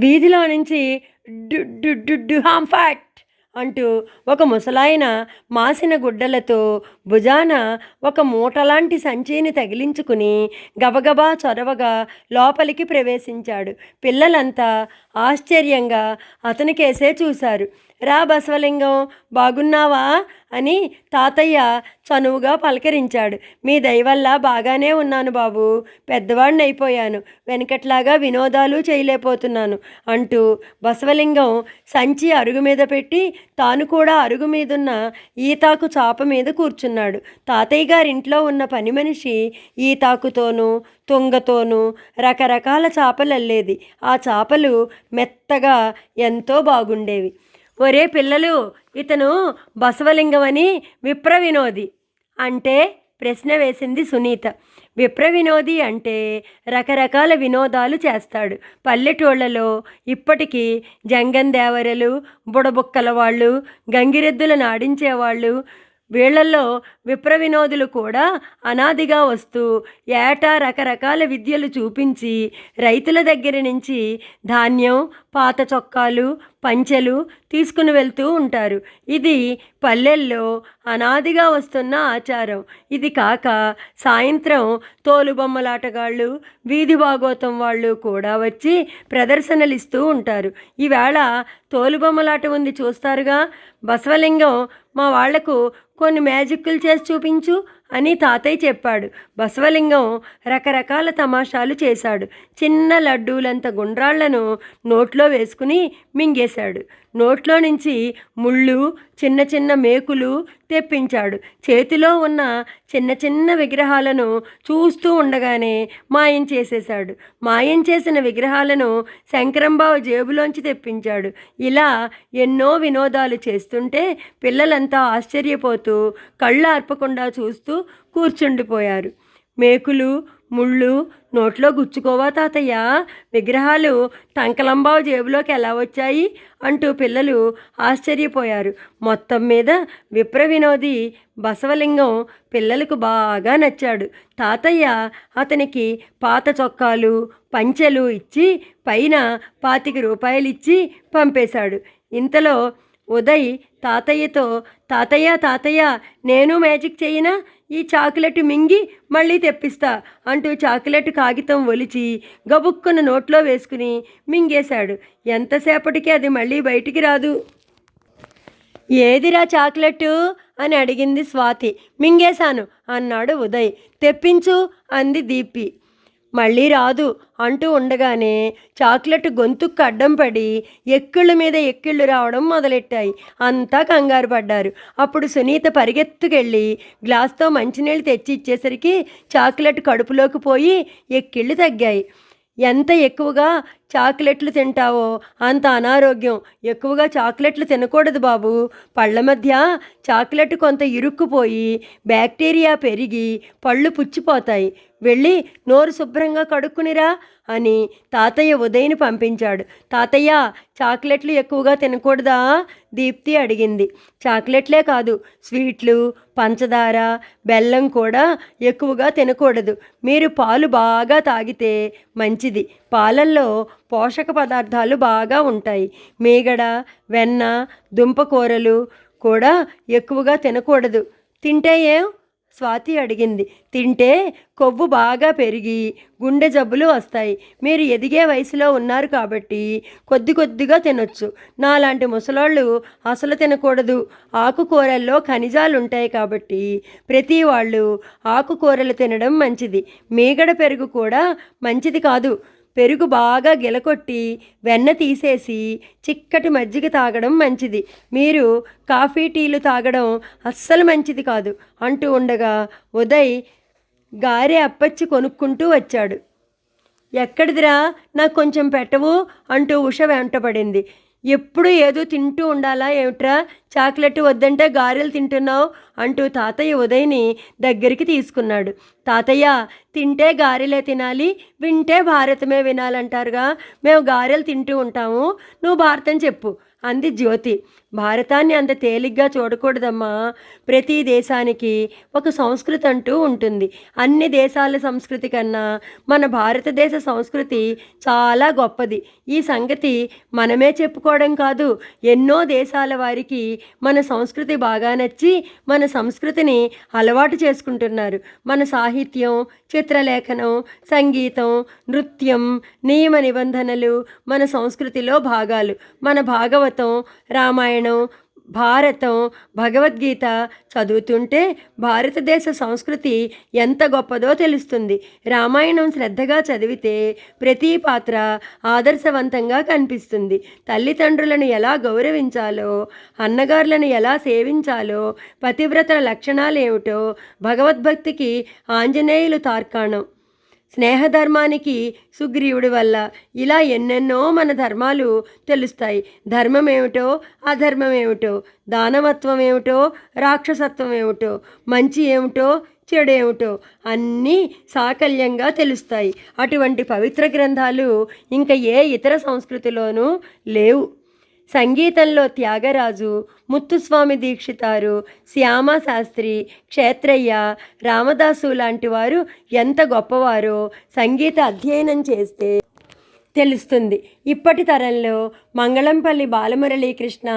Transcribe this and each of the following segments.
వీధిలో నుంచి do do do హాంఫాట్ అంటూ ఒక ముసలాయన మాసిన గుడ్డలతో భుజాన ఒక మూటలాంటి సంచిని తగిలించుకుని గబగబా చొరవగా లోపలికి ప్రవేశించాడు. పిల్లలంతా ఆశ్చర్యంగా అతనికేసే చూశారు. రా బసవలింగం బాగున్నావా? అని తాతయ్య చనువుగా పలకరించాడు. మీ దయవల్ల బాగానే ఉన్నాను బాబు. పెద్దవాడిని అయిపోయాను వెనకట్లాగా వినోదాలు చేయలేకపోతున్నాను అంటూ బసవలింగం సంచి అరుగు మీద పెట్టి తాను కూడా అరుగు మీదున్న ఈతాకు చాప మీద కూర్చున్నాడు. తాతయ్య గారింట్లో ఉన్న పని మనిషి ఈతాకుతోనూ తుంగతోనూ రకరకాల చేపలు అల్లేది ఆ చేపలు మెత్తగా ఎంతో బాగుండేవి. ఒరే పిల్లలు ఇతను బసవలింగం అని విప్ర వినోది అంటే ప్రశ్న వేసింది సునీత. విప్ర వినోది అంటే రకరకాల వినోదాలు చేస్తాడు. పల్లెటూళ్ళలో ఇప్పటికీ జంగం దేవరలు బుడబుక్కల వాళ్ళు గంగిరెద్దులు నాడించేవాళ్ళు వీళ్ళలో విప్ర వినోదులు కూడా అనాదిగా వస్తూ ఏటా రకరకాల విద్యలు చూపించి రైతుల దగ్గర నుంచి ధాన్యం పాత చొక్కాలు పంచెలు తీసుకుని వెళ్తూ ఉంటారు. ఇది పల్లెల్లో అనాదిగా వస్తున్న ఆచారం. ఇది కాక సాయంత్రం తోలుబొమ్మలాటగాళ్ళు వీధి భాగోతం వాళ్ళు కూడా వచ్చి ప్రదర్శనలు ఇస్తూ ఉంటారు. ఈవేళ తోలుబొమ్మలాట ఉంది చూస్తారుగా? బసవలింగం మా వాళ్ళకు కొన్ని మ్యాజిక్లు చేసి చూపించు. అని తాతయ్య చెప్పాడు. బసవలింగం రకరకాల తమాషాలు చేశాడు. చిన్న లడ్డూలంత గుండ్రాళ్ళను నోట్లో వేసుకుని మింగేశాడు. నోట్లో నుంచి ముళ్ళు చిన్న చిన్న మేకులు తెప్పించాడు. చేతిలో ఉన్న చిన్న చిన్న విగ్రహాలను చూస్తూ ఉండగానే మాయం చేసేశాడు. మాయం చేసిన విగ్రహాలను శంకరంబాబు జేబులోంచి తెప్పించాడు. ఇలా ఎన్నో వినోదాలు చేస్తుంటే పిల్లలంతా ఆశ్చర్యపోతూ కళ్ళు ఆర్పకుండా చూస్తూ కూర్చుండిపోయారు. మేకులు ముళ్ళు నోట్లో గుచ్చుకోవా తాతయ్య? విగ్రహాలు టంకలంబావు జేబులోకి ఎలా వచ్చాయి? అంటూ పిల్లలు ఆశ్చర్యపోయారు. మొత్తం మీద విప్ర వినోది బసవలింగం పిల్లలకు బాగా నచ్చాడు. తాతయ్య అతనికి పాత చొక్కాలు పంచెలు ఇచ్చి పైన పాతిక రూపాయలు ఇచ్చి పంపేశాడు. ఇంతలో ఉదయ్ తాతయ్యతో తాతయ్య తాతయ్య నేను మ్యాజిక్ చేయనా? ఈ చాక్లెట్ మింగి మళ్ళీ తెప్పిస్తా అంటూ చాక్లెట్ కాగితం ఒలిచి గబుక్కున నోట్లో వేసుకుని మింగేశాడు. ఎంతసేపటికి అది మళ్ళీ బయటికి రాదు? ఏదిరా చాక్లెట్? అని అడిగింది స్వాతి. మింగేశాను అన్నాడు ఉదయ్. తెప్పించు అంది దీప్తి మళ్ళీ రాదు అంటూ ఉండగానే చాక్లెట్ గొంతుకు అడ్డం పడి ఎక్కిళ్ళ మీద ఎక్కిళ్ళు రావడం మొదలెట్టాయి. అంతా కంగారు పడ్డారు. అప్పుడు సునీత పరిగెత్తుకెళ్ళి గ్లాస్తో మంచినీళ్ళు తెచ్చి ఇచ్చేసరికి చాక్లెట్ కడుపులోకి పోయి ఎక్కిళ్ళు తగ్గాయి. ఎంత ఎక్కువగా చాక్లెట్లు తింటావో? అంత అనారోగ్యం. ఎక్కువగా చాక్లెట్లు తినకూడదు బాబు. పళ్ళ మధ్య చాక్లెట్ కొంత ఇరుక్కుపోయి బ్యాక్టీరియా పెరిగి పళ్ళు పుచ్చిపోతాయి. వెళ్ళి నోరు శుభ్రంగా కడుక్కునిరా అని తాతయ్య ఉదయ్ని పంపించాడు. తాతయ్య చాక్లెట్లు ఎక్కువగా తినకూడదా? దీప్తి అడిగింది. చాక్లెట్లే కాదు స్వీట్లు పంచదార బెల్లం కూడా ఎక్కువగా తినకూడదు. మీరు పాలు బాగా తాగితే మంచిది. పాలల్లో పోషక పదార్థాలు బాగా ఉంటాయి. మీగడ వెన్న దుంపకూరలు కూడా ఎక్కువగా తినకూడదు. తింటే ఏం? స్వాతి అడిగింది. తింటే కొవ్వు బాగా పెరిగి గుండె జబ్బులు వస్తాయి. మీరు ఎదిగే వయసులో ఉన్నారు కాబట్టి కొద్ది కొద్దిగా తినొచ్చు. నాలాంటి ముసలోళ్ళు అసలు తినకూడదు. ఆకుకూరల్లో ఖనిజాలు ఉంటాయి కాబట్టి ప్రతి వాళ్ళు ఆకుకూరలు తినడం మంచిది. మీగడ పెరుగు కూడా మంచిది కాదు. పెరుగు బాగా గిలకొట్టి వెన్న తీసేసి చిక్కటి మజ్జిగ తాగడం మంచిది. మీరు కాఫీ టీలు తాగడం అస్సలు మంచిది కాదు అంటూ ఉండగా ఉదయ్ గారె అప్పచ్చి కొనుక్కుంటూ వచ్చాడు. ఎక్కడిదిరా? నాకు కొంచెం పెట్టవు అంటూ ఉష వెంటపడింది. ఎప్పుడు ఏదో తింటూ ఉండాలా? ఏమిట్రా? చాక్లెట్ వద్దంటే గారెలు తింటున్నావు అంటూ తాతయ్య ఉదయ్ని దగ్గరికి తీసుకున్నాడు. తాతయ్య తింటే గారెలే తినాలి వింటే భారతమే వినాలంటారుగా. మేము గారెలు తింటూ ఉంటాము నువ్వు భారతం చెప్పు అంది జ్యోతి. భారతాన్ని అంత తేలిగ్గా చూడకూడదమ్మా. ప్రతి దేశానికి ఒక సంస్కృతి అంటూ ఉంటుంది. అన్ని దేశాల సంస్కృతి కన్నా మన భారతదేశ సంస్కృతి చాలా గొప్పది. ఈ సంగతి మనమే చెప్పుకోవడం కాదు ఎన్నో దేశాల వారికి మన సంస్కృతి బాగా నచ్చి మన సంస్కృతిని అలవాటు చేసుకుంటున్నారు. మన సాహిత్యం చిత్రలేఖనం సంగీతం నృత్యం నియమ నిబంధనలు మన సంస్కృతిలో భాగాలు. మన భాగవతం రామాయణం భారతం భగవద్గీత చదువుతుంటే భారతదేశ సంస్కృతి ఎంత గొప్పదో తెలుస్తుంది. రామాయణం శ్రద్ధగా చదివితే ప్రతి పాత్ర ఆదర్శవంతంగా కనిపిస్తుంది. తల్లిదండ్రులను ఎలా గౌరవించాలో అన్నగారులను ఎలా సేవించాలో పతివ్రతల లక్షణాలు ఏమిటో భగవద్భక్తికి ఆంజనేయులు తార్కాణం. స్నేహధర్మానికి సుగ్రీవుడి వల్ల ఇలా ఎన్నెన్నో మన ధర్మాలు తెలుస్తాయి. ధర్మం ఏమిటో అధర్మం ఏమిటో దానవత్వం ఏమిటో రాక్షసత్వం ఏమిటో మంచి ఏమిటో చెడేమిటో అన్నీ సాకల్యంగా తెలుస్తాయి. అటువంటి పవిత్ర గ్రంథాలు ఇంకా ఏ ఇతర సంస్కృతిలోనూ లేవు. సంగీతంలో త్యాగరాజు ముత్తుస్వామి దీక్షితారు శ్యామ శాస్త్రి క్షేత్రయ్య రామదాసు లాంటి వారు ఎంత గొప్పవారో సంగీత అధ్యయనం చేస్తే తెలుస్తుంది. ఇప్పటి తరంలో మంగళంపల్లి బాలమురళీకృష్ణ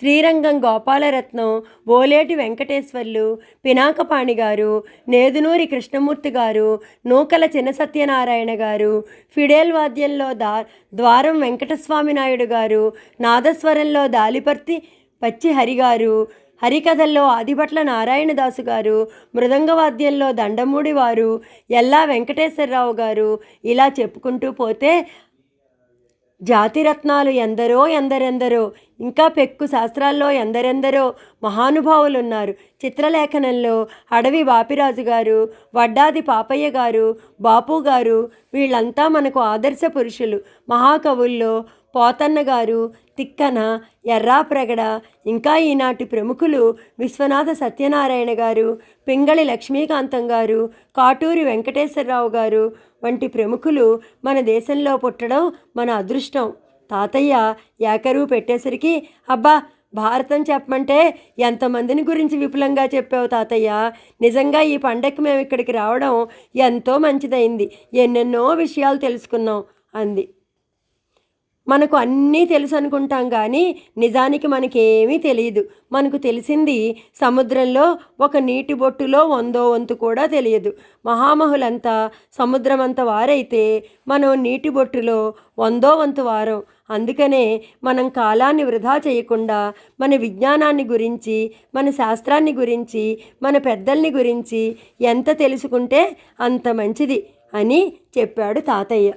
శ్రీరంగం గోపాలరత్నం ఓలేటి వెంకటేశ్వర్లు పినాకపాణి గారు నేదునూరి కృష్ణమూర్తి గారు నూకల చిన్న సత్యనారాయణ గారు ఫిడేల్ వాద్యంలో దా ద్వారం వెంకటస్వామి నాయుడు గారు నాదస్వరంలో దాలిపర్తి పచ్చి హరిగారు హరికథల్లో ఆదిభట్ల నారాయణదాసు గారు మృదంగవాద్యంలో దండమూడి వారు ఎల్లా వెంకటేశ్వరరావు గారు ఇలా చెప్పుకుంటూ పోతే జాతిరత్నాలు ఎందరో ఎందరెందరో ఇంకా పెక్కు శాస్త్రాల్లో ఎందరెందరో మహానుభావులు ఉన్నారు చిత్రలేఖనంలో అడవి బాపిరాజు గారు వడ్డాది పాపయ్య గారు బాపు గారు వీళ్ళంతా మనకు ఆదర్శ పురుషులు. మహాకవుల్లో పోతన్న గారు తిక్కన ఎర్రాప్రగడ ఇంకా ఈనాటి ప్రముఖులు విశ్వనాథ సత్యనారాయణ గారు పింగళి లక్ష్మీకాంతం గారు కాటూరి వెంకటేశ్వరరావు గారు వంటి ప్రముఖులు మన దేశంలో పుట్టడం మన అదృష్టం. తాతయ్య ఏకరువు పెట్టేసరికి అబ్బా భారతం చెప్పమంటే ఎంతమందిని గురించి విపులంగా చెప్పావు తాతయ్య? నిజంగా ఈ పండగకి మేము ఇక్కడికి రావడం ఎంతో మంచిదైంది ఎన్నెన్నో విషయాలు తెలుసుకున్నాం అంది. మనకు అన్నీ తెలుసు అనుకుంటాం కానీ నిజానికి మనకేమీ తెలియదు మనకు తెలిసింది సముద్రంలో ఒక నీటి బొట్టులో వందో వంతు కూడా తెలియదు. మహామహులంతా సముద్రమంత వారైతే మనం నీటి బొట్టులో వందో వంతు వారం. అందుకనే మనం కాలాన్ని వృధా చేయకుండా మన విజ్ఞానాన్ని గురించి మన శాస్త్రాన్ని గురించి మన పెద్దల్ని గురించి ఎంత తెలుసుకుంటే అంత మంచిది అని చెప్పాడు తాతయ్య.